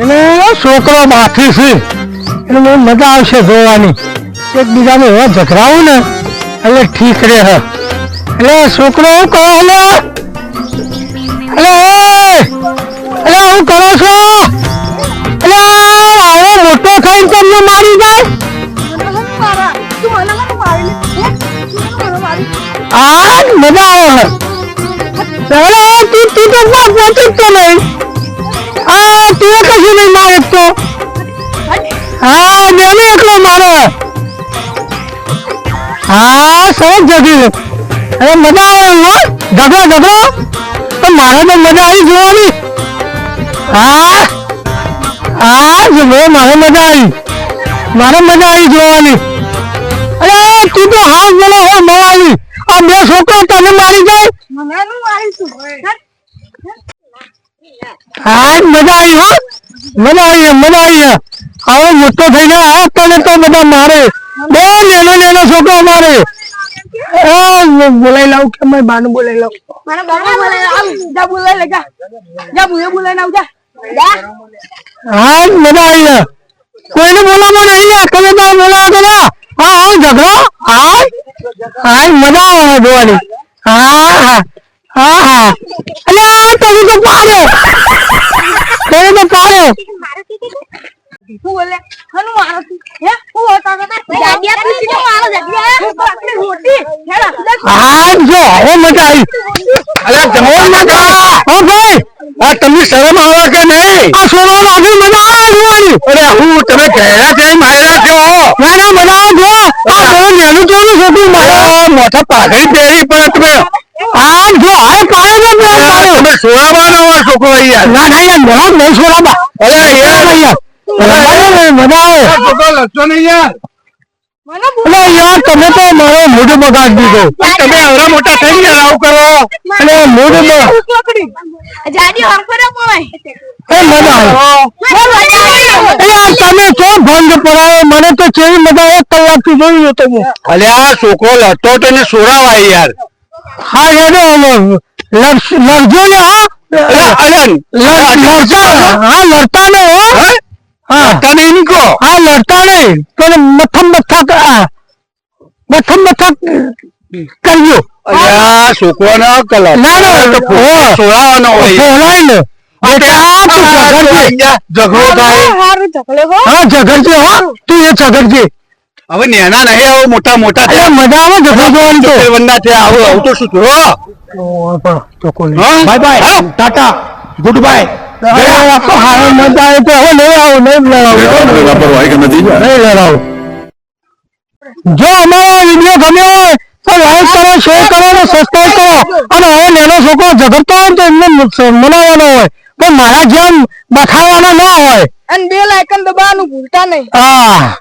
છોકરો માથી છે. એટલે મજા આવશે જોવાની. એકબીજાને એવા ઝઘડાવું ને, એટલે ઠીક રે હ. એટલે છોકરો હું કહો, હલો. હલો એટલે હું કરો છો? એટલે આવો મોટો થઈને તમને મારી જાય. આ મજા આવે તું તું તો પહોંચી જ તો નહીં. આ તું કશું નહીં મારે તો હા મેં એકલો મારો. હા, સરસ જગી અરે મજા આવે હો? ઝઘડો ઝઘડો તો મારે તો મજા આવી જોવાની. હા હા, જો મારે મજા આવી. મારે મજા આવી જોવાની. અરે, તું તો હાથ બોલો, હો આવી આ બે છોકરો તને મારી જાય. હા મજા આવી હો. મજા આવી મજા આવી હવે મોટો થઈને આ તને તો બધા મારે. બહુ નેનો નેનો છોકરો મારે. બોલાઈ લાવ કે મેં બાનું બોલાઈ લાવ? હા મજા આવી કોઈને બોલાવો નહીં તમે તો બોલાવો તો ના. હા હા ઝઘડો. હા હા મજા આવે જોવાની. હા હા. હા હા. અલે તમે તો પાડો. તમે તો પાડો. હા? જો હવે મજા આવી. અરે જમો મજા હા ભાઈ. આ તમને શરમ આવે કે નહીં? આ સોનો લાગી મજા આવે અરે હું તમે કહેરા છે માર્યા છો? ના ના મજા આવે જો. આ બહુ નેનું ચોરું છોકરું મારા મોટા પાઘડી પહેરી પણ તમે. પાડ્યો તમે હોય છોકરો યાર. ના ના યાર. નહીં અરે યાર. યાર. તો મારો મૂડ બગાડ દીધો. તમે આવડા મોટા થઈ ગયા આવું કરો. અને મૂડ તમે તો ભંગ પડાવો મને તો કેવી મજા એક કલાકથી જોઈ લો તમે અલે આ છોકરો લટો તો સોરાવાય યાર. હા એનો લડજો ને હા. લડતા હા. લડતા ને હો. હા? તને એમ કહો હા લડતા નહીં. પણ મથમ મથા મથમ મથા કરજો. અરે આ છોકરો ના કલર ના ના તો હો. સોરાવાનો હોય. બોલાય ને. તું ઝઘડો થાય. હા ઝઘડજે હો. તું એ ઝઘડજે. હવે નેના નહીં આવો મોટા મોટા થયા. મજા આવે ઝઘડો જોવાની તો. થયા આવો આવું તો શું થયો? Bye bye. Tata. Good bye. જો અમારો વીડિયો ગમ્યો હોય તો લાઈક કરો શેર કરો અને સબસ્ક્રાઈબ કરો. અને હવે નાનો છોકરો ઝઘડતો હોય તો એમને મનાવવાનો હોય. પણ મારા જેમ બખાવવાનો ના હોય. અને બે લાયકન દબાવવાનું ભૂલતા નહીં. હા.